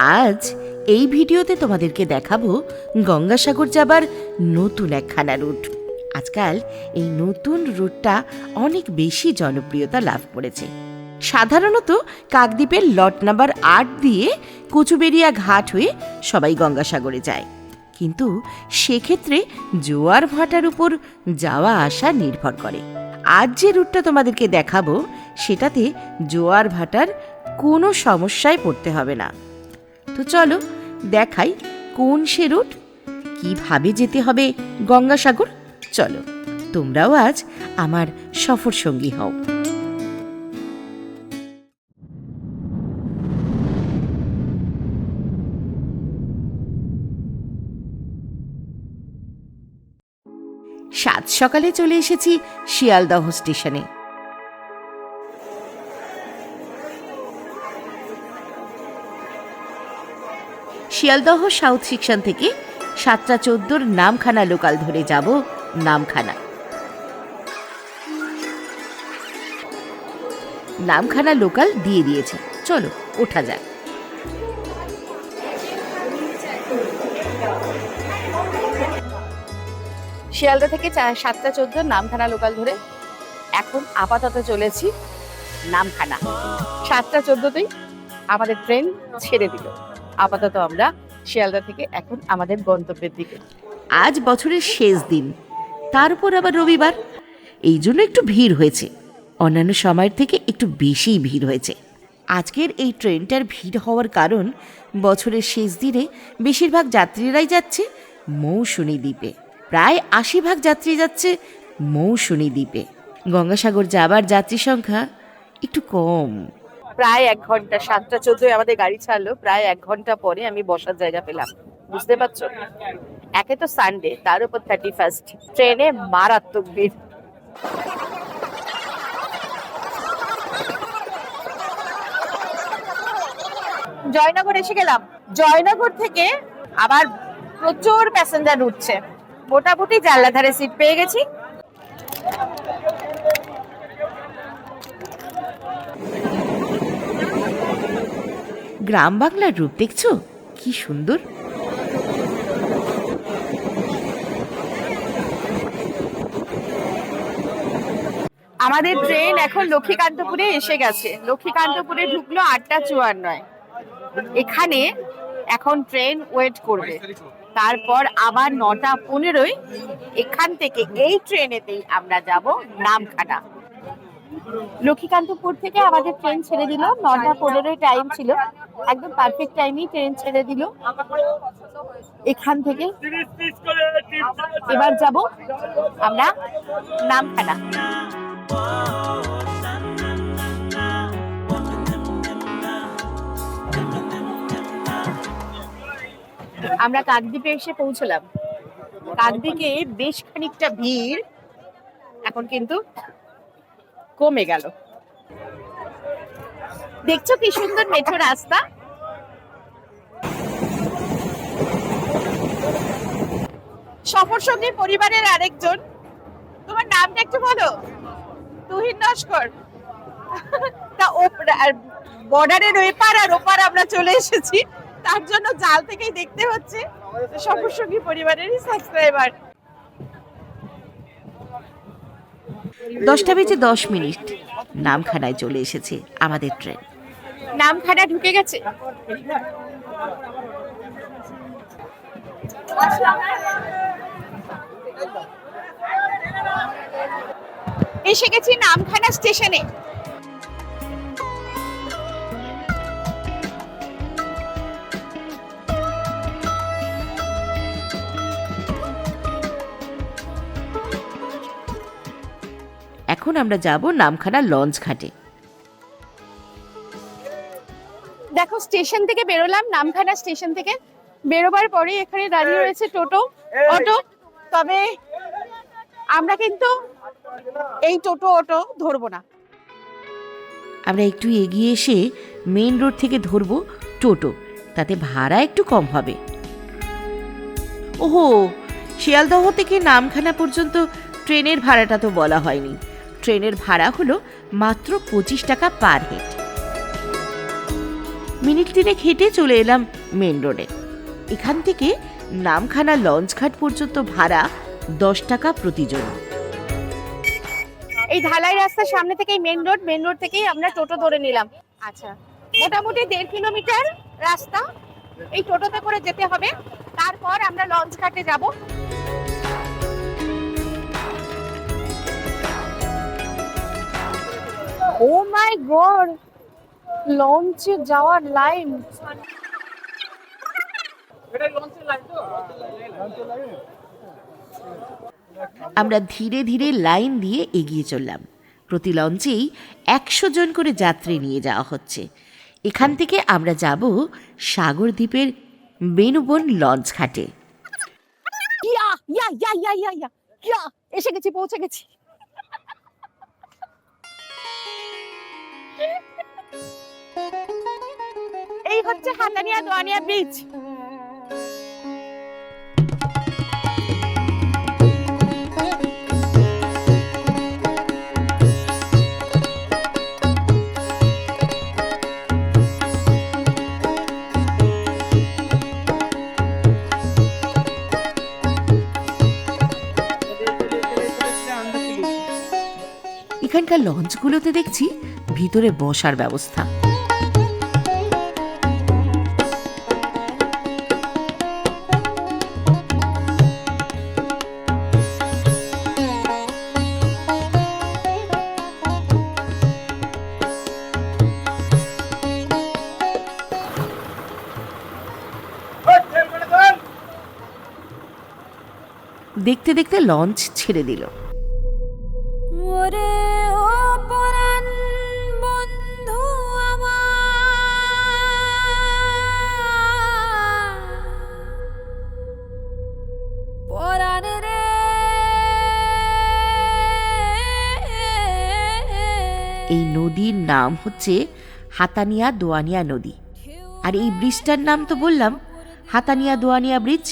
আজ এই ভিডিওতে তোমাদেরকে দেখাবো গঙ্গাসাগর যাবার নতুন একখানা রুট। আজকাল এই নতুন রুটটা অনেক বেশি জনপ্রিয়তা লাভ করেছে। সাধারণত কাকদ্বীপের লট নাম্বার আট দিয়ে কচুবেরিয়া ঘাট হয়ে সবাই গঙ্গাসাগরে যায়। কিন্তু সেক্ষেত্রে জোয়ার ভাটার উপর যাওয়া আসা নির্ভর করে। আজ যে রুটটা তোমাদেরকে দেখাবো, সেটাতে জোয়ার ভাটার কোনো সমস্যায় পড়তে হবে না। তো চলো দেখাই কোন সে রুট? কীভাবে যেতে হবে গঙ্গাসাগর? চলো, তোমরাও আজ আমার সফর সঙ্গী হও। সাত সকালে চলে এসেছি শিয়ালদহ স্টেশনে। শিয়ালদহ সাউথ সেকশন থেকে সাতটা চোদ্দোর নামখানা লোকাল ধরে যাব নামখানা। নামখানা লোকাল দিয়ে দিয়েছে। চলো, ওঠা যাক। শিয়ালদা থেকে সাতটা চোদ্দ নামখানা লোকাল ধরে এখন আপাতত চলেছি নামখানা। সাতটা চোদ্দতেই আমাদের ট্রেন ছেড়ে দিল। আপাতত আমরা শিয়ালদা থেকে এখন আমাদের গন্তব্যের দিকে। আজ বছরের শেষ দিন। তার উপর আবার রবিবার। এই জন্য একটু ভিড় হয়েছে। অন্যান্য সময়ের থেকে একটু বেশিই ভিড় হয়েছে। আজকের এই ট্রেনটার ভিড় হওয়ার কারণ বছরের শেষ দিনে বেশিরভাগ যাত্রীরাই যাচ্ছে মৌসুনী দ্বীপে। প্রায় আশি ভাগ যাত্রী যাচ্ছে মৌসুনী দ্বীপে। গঙ্গাসাগর যাবার যাত্রী সংখ্যা একটু কম। প্রায় এক ঘণ্টা, সাতটা চোদ্দই আমাদের গাড়ি ছাড়লো, প্রায় এক ঘণ্টা পরে আমি বসার জায়গা পেলাম। বুঝতে পারছ? একে তো সানডে তার উপর থার্টি ফার্স্ট ট্রেনে মারাত্মক ভিড়। জয়নগর এসে গেলাম। জয়নগর থেকে আবার প্রচুর প্যাসেঞ্জার উঠছে। মোটামুটি জানলা ধারে সিট পেয়ে গেছি। গ্রাম বাংলার রূপ দেখছ? কি সুন্দর। আমাদের ট্রেন এখন লক্ষ্মীকান্তপুরে এসে গেছে। লক্ষ্মীকান্তপুরে ঢুকলো আটটা চুয়ান্নয়। এখানে এখন ট্রেন ওয়েট করবে। তারপর আবার নটা পনেরোই এখান থেকে এই ট্রেনেতেই আমরা যাব নামখানা। লক্ষ্মীকান্তপুর থেকে আমাদের ট্রেন ছেড়ে দিল। নটা পনেরোই টাইম ছিল। একদম পারফেক্ট টাইমেই ট্রেন ছেড়ে দিল। এখান থেকে এবার যাব আমরা নামখানা। আমরা কাকদ্বীপে এসে পৌঁছলাম। কাকদ্বীপে বেশ খানিকটা ভিড়, এখন কিন্তু কমে গেল। দেখছ কি সুন্দর মেঠো রাস্তা? সফর সঙ্গী পরিবারের আরেকজন। তোমার নামটা একটু বলো। তুহিন নস্কর। তা বর্ডারের এপার আর ওপার আমরা চলে এসেছি। তার জন্য জাল থেকেই দেখতে হচ্ছে। সফর সঙ্গী পরিবারেরই সাবস্ক্রাইবার দশটা বেজে দশ মিনিট। নামখানায় চলে এসেছে আমাদের ট্রেন নামখানা ঢুকে গেছে। এসে গেছি নামখানা স্টেশনে। এখন আমরা যাব নামখানা লঞ্চ ঘাটে। স্টেশন থেকে বেরোলাম নামখানা স্টেশন থেকে। বেরোবার পরে এখানে দাঁড়িয়ে রয়েছে টোটো অটো। তবে আমরা কিন্তু এই টোটো অটো ধরবো না। আমরা একটু এগিয়ে এসে মেইন রোড থেকে ধরবো টোটো তাতে ভাড়া একটু কম হবে। ওহো শিয়ালদহ থেকে নামখানা পর্যন্ত ট্রেনের ভাড়াটা তো বলা হয়নি। ট্রেনের ভাড়া হলো মাত্র পঁচিশ টাকা পার হেড। মিনিট তিনেক হেঁটে চলে এলাম মেন রোডে। এখান থেকে নামখানা লঞ্চ ঘাট পর্যন্ত ভাড়া দশ টাকা প্রতিজন। এই ঢালাই রাস্তার সামনে থেকেই মেন রোড মেন রোড থেকেই আমরা টোটো ধরে নিলাম। আচ্ছা। মোটামুটি দেড় কিলোমিটার রাস্তা। এই টোটোতে করে যেতে হবে। তারপর আমরা লঞ্চ ঘাটে যাব। Oh my god! লঞ্চে যাওয়ার লাইন আমরা ধীরে ধীরে লাইন দিয়ে এগিয়ে চললাম। প্রতি লঞ্চেই একশো জন করে যাত্রী নিয়ে যাওয়া হচ্ছে। এখান থেকে আমরা যাব সাগর দ্বীপের বেনুবন লঞ্চ ঘাটে। ইয়া ইয়া ইয়া ইয়া ইয়া ইয়া। ইয়া এসে গেছি পৌঁছে গেছি। হচ্ছে হাতানিয়া দোয়ানিয়া ব্রিজ এখানকার লঞ্চগুলোতে দেখছি ভিতরে বসার ব্যবস্থা। দেখতে দেখতে লঞ্চ ছেড়ে দিল। ওরে ও পরাণ বন্ধু আমার। পরাণ রে। এই নদীর নাম হচ্ছে হাতানিয়া দোয়ানিয়া নদী। আর এই ব্রিজটার নাম তো বললাম হাতানিয়া দোয়ানিয়া ব্রিজ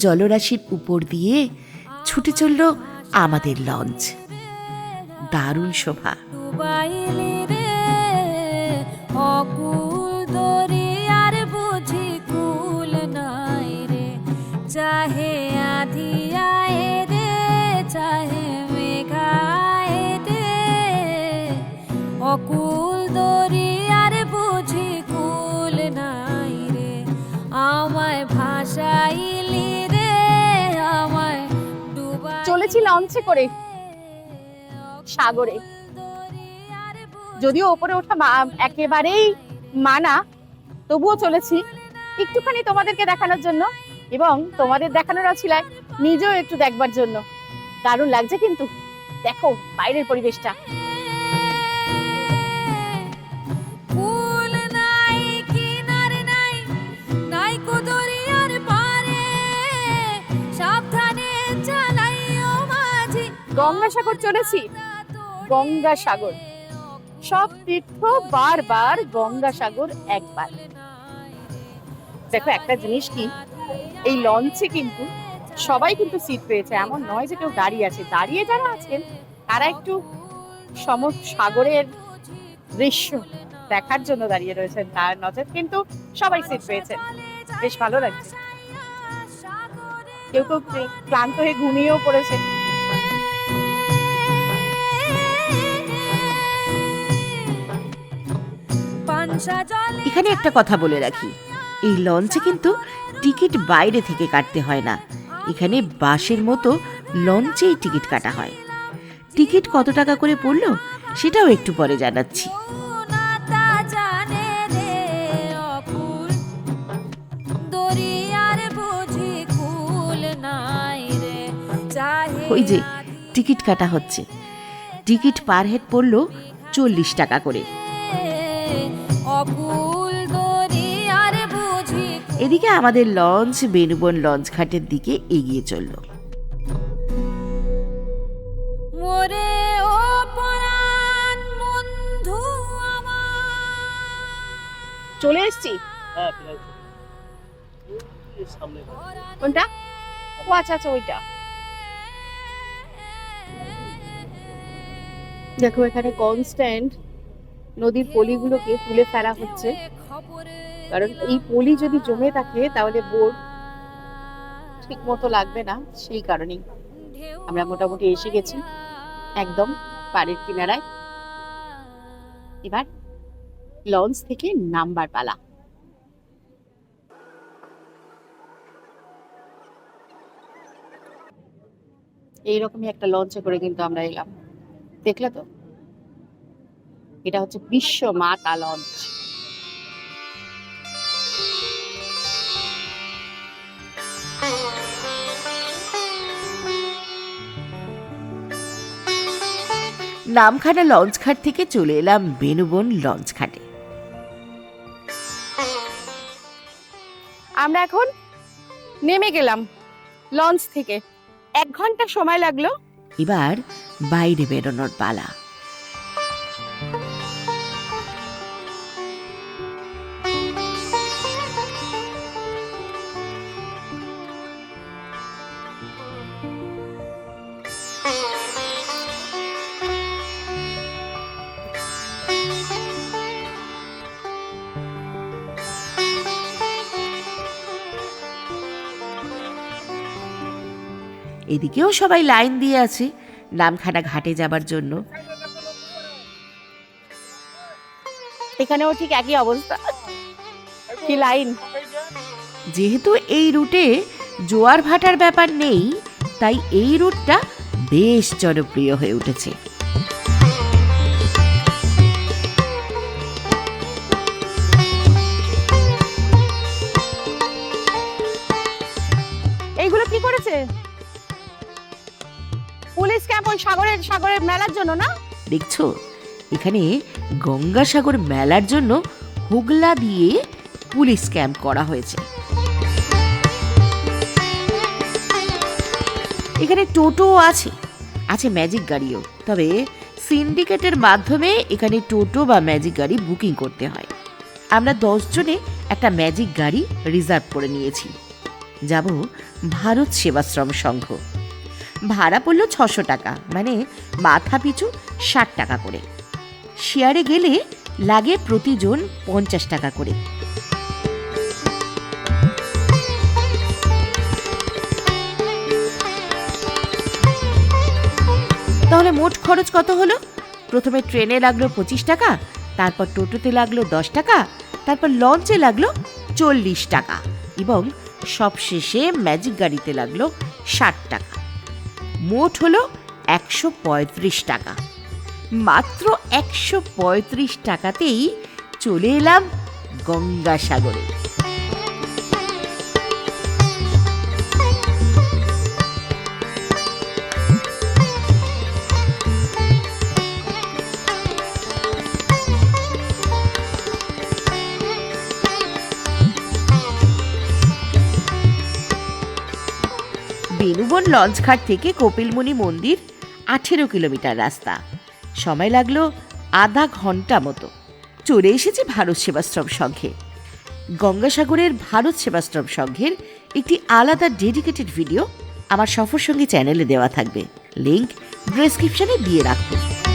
জলরাশির উপর দিয়ে ছুটে চলল আমাদের লঞ্চ। দারুণ শোভা। চলেছি লঞ্চে করে। সাগরে। যদিও ওপরে ওঠা একেবারেই মানা, তবুও চলেছি। একটুখানি তোমাদেরকে দেখানোর জন্য এবং তোমাদের দেখানোর ছিল নিজেও একটু দেখবার জন্য। দারুণ লাগছে কিন্তু। দেখো, বাইরের পরিবেশটা। গঙ্গাসাগর চলেছি। গঙ্গাসাগর সব তীর্থ বারবার গঙ্গাসাগর একবার। দেখো, একটা জিনিস কি, এই লঞ্চে কিন্তু সবাই কিন্তু সিট পেয়েছে। এমন নয় যে কেউ দাঁড়িয়ে আছে। দাঁড়িয়ে যারা আছেন, তারা একটু সম সাগরের দৃশ্য দেখার জন্য দাঁড়িয়ে রয়েছেন। তার নজর কিন্তু সবাই সিট পেয়েছে। বেশ ভালো লাগছে। কেউ কেউ ক্লান্ত হয়ে ঘুমিয়েও পড়েছে। এখানে একটা কথা বলে রাখি। এই লঞ্চে কিন্তু টিকিট বাইরে থেকে কাটতে হয় না। এখানে বাসের মতো লঞ্চেই টিকিট কাটা হয়। টিকিট কত টাকা করে পড়ল সেটাও একটু পরে জানাচ্ছি। ওই যে টিকিট কাটা হচ্ছে। টিকিট পার হেড পড়ল চল্লিশ টাকা করে। এদিকে আমাদের লঞ্চ বেনুবন লঞ্চ ঘাটের দিকে এগিয়ে চলল। মোরে ও পরাণ বন্ধু চলে এসেছি? হ্যাঁ কোনটা? ও আচ্ছা আচ্ছা ওইটা। দেখো এখানে কনস্ট্যান্ট নদীর পলিগুলোকে তুলে ফেলা হচ্ছে। কারণ এই পলি যদি জমে থাকে, তাহলে বোর্ড ঠিক মতো লাগবে না, সেই কারণেই। আমরা মোটামুটি এসে গেছি, একদম পাড়ের কিনারায়। এবার লঞ্চ থেকে নাম্বার পালা। এইরকমই একটা লঞ্চে করে কিন্তু আমরা এলাম। দেখলে তো? এটা হচ্ছে বিশ্ব মাতা লঞ্চ। নামখানা লঞ্চ ঘাট থেকে চলে এলাম বেনুবন লঞ্চ ঘাটে আমরা এখন নেমে গেলাম লঞ্চ থেকে। এক ঘণ্টা সময় লাগল। এবার বাইরে বেরোনোর পালা। এদিকেও সবাই লাইন দিয়ে আছে নামখানা ঘাটে যাবার জন্য। এখানেও ঠিক একই অবস্থা। কি লাইন? যেহেতু এই রুটে জোয়ার ভাটার ব্যাপার নেই তাই এই রুটটা বেশ জনপ্রিয় হয়ে উঠেছে। সাগরের সাগরের মেলার জন্য, না? দেখছ? এখানে গঙ্গাসাগর মেলার জন্য হুগলা দিয়ে পুলিশ ক্যাম্প করা হয়েছে। এখানে টোটো আছে। আছে ম্যাজিক গাড়িও। তবে সিন্ডিকেটের মাধ্যমে এখানে টোটো বা ম্যাজিক গাড়ি বুকিং করতে হয়। আমরা দশজনে একটা ম্যাজিক গাড়ি রিজার্ভ করে নিয়েছি। যাব ভারত সেবাশ্রম সংঘ। ভাড়া পড়ল ছশো টাকা মানে মাথা পিছু ষাট টাকা করে। শেয়ারে গেলে লাগে প্রতিজন পঞ্চাশ টাকা করে। তাহলে মোট খরচ কত হলো? প্রথমে ট্রেনে লাগল পঁচিশ টাকা, তারপর টোটোতে লাগল দশ টাকা, তারপর লঞ্চে লাগল চল্লিশ টাকা এবং সবশেষে ম্যাজিক গাড়িতে লাগল ষাট টাকা। মোট হলো একশো পঁয়ত্রিশ টাকা। মাত্র একশো পঁয়ত্রিশ টাকাতেই চলে এলাম গঙ্গাসাগরে। বেনুবন লঞ্চঘাট থেকে কপিলমুনি মন্দির আঠেরো কিলোমিটার রাস্তা। সময় লাগল আধা ঘণ্টা মতো। চলে এসেছি ভারত সেবাশ্রম সংঘে। গঙ্গাসাগরের ভারত সেবাশ্রম সংঘের একটি আলাদা ডেডিকেটেড ভিডিও আমার সফর সফরসঙ্গী চ্যানেলে দেওয়া থাকবে। লিঙ্ক ডেসক্রিপশনে দিয়ে রাখব।